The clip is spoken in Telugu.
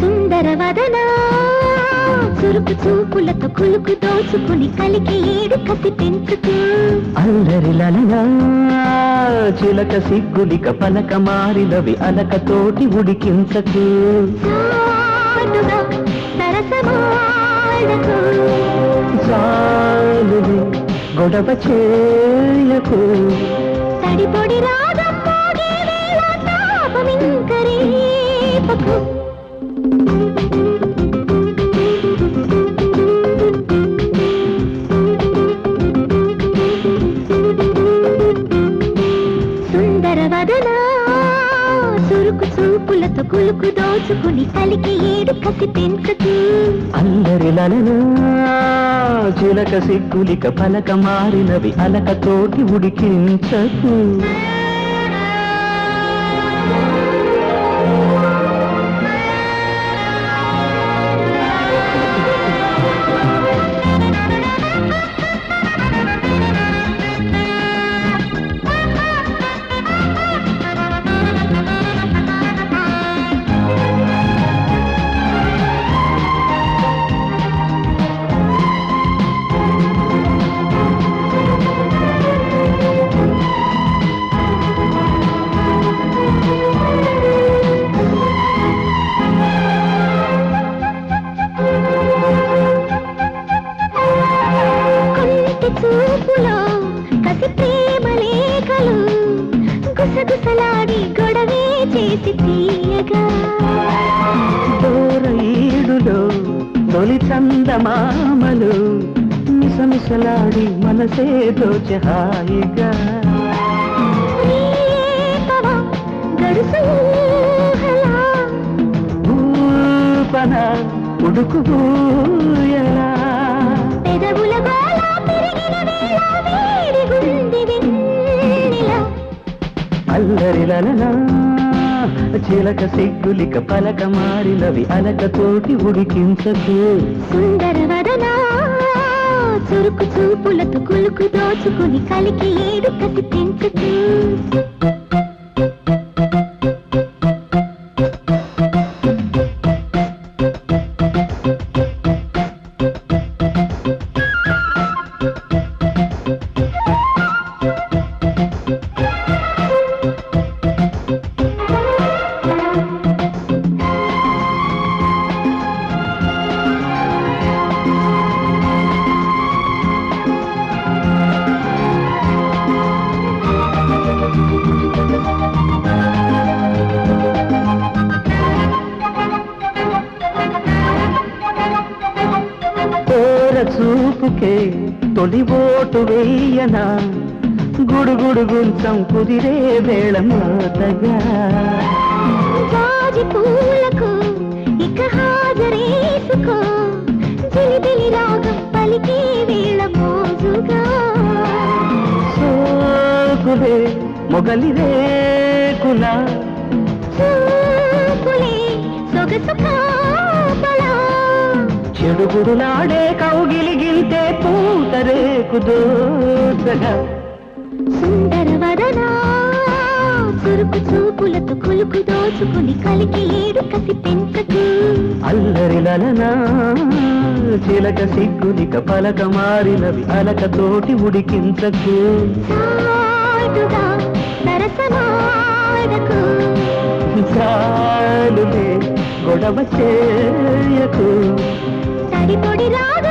సుందర వదన. చురుకు చూపులతో కులుకు దోచుకుని కలికి ఏడు కసి పెంచుకు అల్లరి లలనా చిలక సిగ్గులిక పలక మారినవి అలక తోటి ఉడికించకు. గొడవ చేయకు. తడిపొడి రాగం మోగే వేళ తాపమింక చూపులతో కులుకు దోచుకుని కలికి ఏడు కసి పెంచుకు అందరి లలనా చిలక సిగ్గులిక పలక మారినవి అలక తోటి ఉడికించకు. చూపులో కసి ప్రేమ లేఖలు గుసగుసలాడి గొడవే చేసి తీయగా. దూర ఈడులో తొలి చందమామలు మిసమిసలాడి మనసే దోచె హాయిగా. ఉడుకు పెదవుల గోళ పెరిగిన చిలక సిగ్గులిక పలక మారినవి అలక తోటి ఉడికించదు సుందర వదన చురుకు చూపులతో కులుకు దోచుకుని కలికి ఏడు కసి పెంచుతూ చూపుకే తొలి ఓటు వేయనా. గుడుగుడు గుంచం కుదిరే వేళ మాతగా. జాజి పూలకు ఇక హాజరేసుకో. జిలిబిలి రాగం పలికే వేళ మోజుగా. సోకులే మొగలి రేకుల. చూపులే సొగసు కాపలా చెడుగుడులాడే కౌగిలిగిల్తే పూతరేకు దోసగా సుందర వదనా చురుకు చూపులతో కులుకు దోచుకుని కలికి ఏడు కసి పెంచకు. అల్లరి లలనా చిలక సిగ్గులిక పలక మారినవి అలక తోటి ఉడికించకు. చాలులే గొడవ చేయకు. తొడి తొడి రాగ